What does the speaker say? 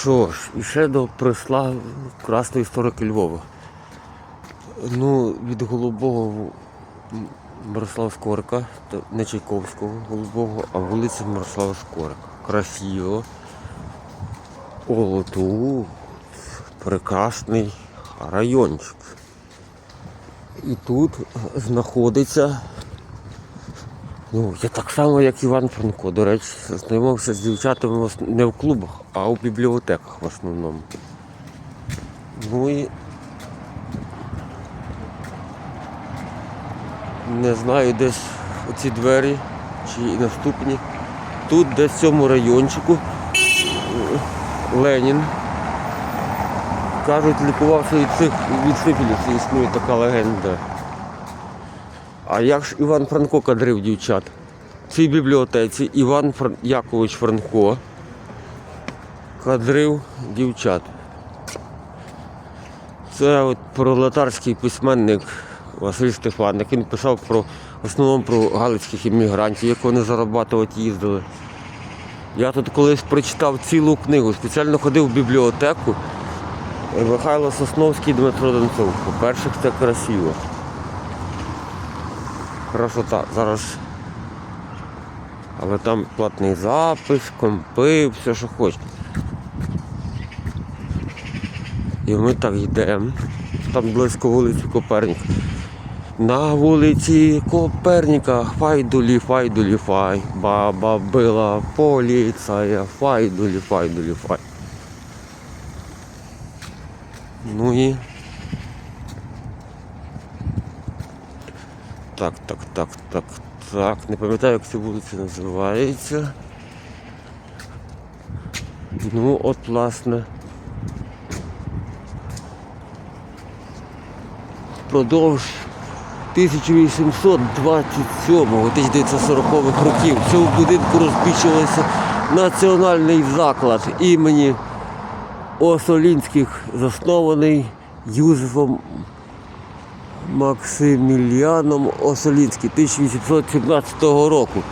Що ж, і ще до присла красної історики Львова. Ну, від голубого Мирослава Скорика, та не Чайковського голубого, а вулиця Мирослава Скорика. Красиво. Олоту, прекрасний райончик. І тут знаходиться, ну, я так само, як Іван Франко. До речі, знайомився з дівчатами не в клубах, а у бібліотеках в основному. Ну і не знаю, десь оці двері чи наступні. Тут десь в цьому райончику е, Ленін. Кажуть, лікувався від, цих, від сифілісу, існує така легенда. А як ж Іван Франко кадрив дівчат? В цій бібліотеці Іван Фран- Якович Франко кадрив дівчат. Це от пролетарський письменник Василь Стефаник. Він писав про в основному про галицьких іммігрантів, як вони зарабатувати їздили. Я тут колись прочитав цілу книгу, спеціально ходив в бібліотеку. Михайло Сосновський, Дмитро Донцов. По-перше, це красиво. Красота. Зараз. Але там платний запис, компи, все, що хочеш. І ми так йдемо. Там близько вулиці Коперніка. На вулиці Коперніка файдулі, файдулі, фай. Баба била поліцая, файдулі, файдулі, фай. Ну і. Так, так, так, так, так. Не пам'ятаю, як ця вулиця називається. Ну, от, власне. Впродовж 1827-1940 років в цьому будинку розміщувався національний заклад імені Осолінських, заснований Юзефом Максиміліаном Осолінським 1817 року.